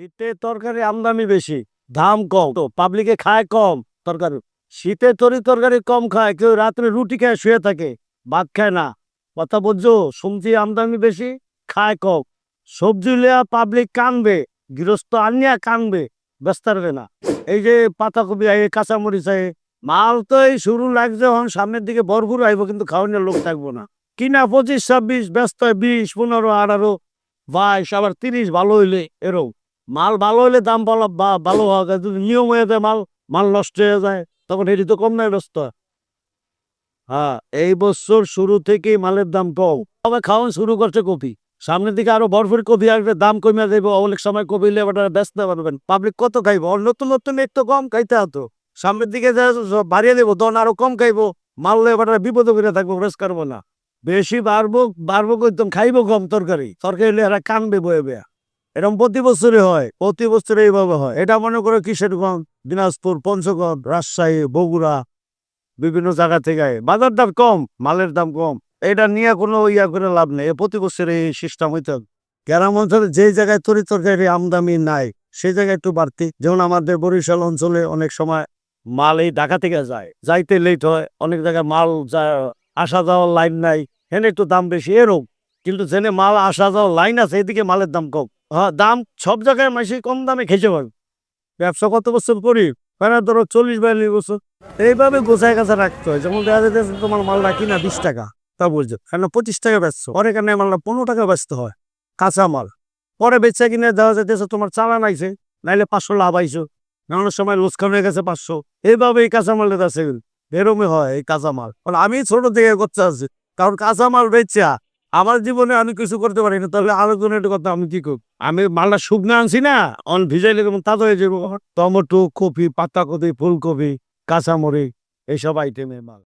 শীতে তরকারি আমদানি বেশি, দাম কম। তো পাবলিকে খায় কম তরকারি। শীতে তরি তরকারি কম খায়, কেউ রাত্রে রুটি খায় শুয়ে থাকে, ভাত খায় না। কথা বলছো সবজি আমদানি বেশি, খায় কম। সবজি লিয়া পাবলিক কানবে, গৃহস্থ আনিয়া কানবে, ব্যস্ত থাকবে না। এই যে পাতাকপি আই কাঁচামরিচ আই মাল তো এই শুরু লাগছে হন সামনের দিকে ভরপুর আইব, কিন্তু খাওয়ানোর লোক থাকব না। কিনা পঁচিশ, ছাব্বিশ, ব্যস্ত বিশ, পনেরো, আঠারো, বাইশ, আবার তিরিশ, ভালো হইলে এরকম। মাল ভালো হইলে দাম ভালো ভালো হওয়া যায়। যদি নিয়ম হয়ে যায়, মাল মাল নষ্ট হয়ে যায়, তখন এটি তো কম নাই ব্যস্ত হয়। এই বছর শুরু থেকেই মালের দাম কম। তবে খাওয়ান শুরু করছে কপি। সামনের দিকে আরও ভরপুর কপি আসবে, দাম কমে যাবে অনেক সময় কপি এবার ব্যস্ত পারবেন পাবলিক কত খাইবো? নতুন নতুন একটু কম খাইতে হতো। সামনের দিকে বাড়িয়ে দেবো তখন আরও কম খাইবো। মারলে এবার বিপদ করে থাকব রেস করব না। বেশি বাড়বো বাড়বো কইতাম খাইবো কম তরকারি। তরকারি হলে এরা কানবে, বয়ে বেয়া। এরকম প্রতি বছরে হয়, প্রতি বছরে এইভাবে হয়। এটা মনে করো কিশোরগঞ্জ দিনাজপুর, পঞ্চগড়, রাজশাহী, বগুড়া, বিভিন্ন জায়গা থেকে। বাজার দাম কম, মালের দাম কম। এটা নিয়ে কোনো ইয়া করে লাভ নেই। প্রতি বছর এই সিস্টেম হইতে হবে। গ্রাম অঞ্চলে যে জায়গায় তরি তরকারি আমদামি নাই সেই জায়গায় একটু বাড়তি। যেমন আমাদের বরিশাল অঞ্চলে অনেক সময় মাল এই ঢাকা থেকে যায়। যাইতে লেট হয়, অনেক জায়গায় মাল যা- আসা যাওয়ার লাইন নাই। হেন একটু দাম বেশি, এরকম। কিন্তু জেনে মাল আসা যাওয়ার লাইন আছে, এদিকে মালের দাম কম। হ্যাঁ দাম সব জায়গায় মাসে কম দামে খেতে পারবে ব্যবসা কত বছর করি? প্রায় ধরো চল্লিশ বিয়াল্লিশ বছর। এইভাবে গোছায় কাছে রাখতে হয়। যেমন দেখা যাচ্ছে তোমার মাল রাখি না বিশ টাকা, তা বলছো কেন পঁচিশ টাকা বেচছো পরে কেন মালটা পনেরো টাকা বেচতে হয়, কাঁচা মাল। পরে বেচা কিনে দেওয়া যাইতেছে তোমার চালান আইছে নাইলে পাঁচশো লাভ আইছো নানান সময় লোসকান হয়ে গেছে পাঁচশো। এইভাবে এই কাঁচা মালটা আছে বেরোমে হয় এই কাঁচা মাল। কারণ আমি ছোট থেকে করতে আছি কারণ কাঁচা মাল বেচা, আমার জীবনে আমি কিছু করতে পারি না তাহলে আলোচনার কথা আমি কি করব? আমি মালটা শুকনো আনছি না, অন ভিজাইলে যেমন তাজা হয়ে যাব টমেটো, কপি, পাতাকপি, ফুলকপি, কাঁচামরিচ, এইসব আইটেমের মাল।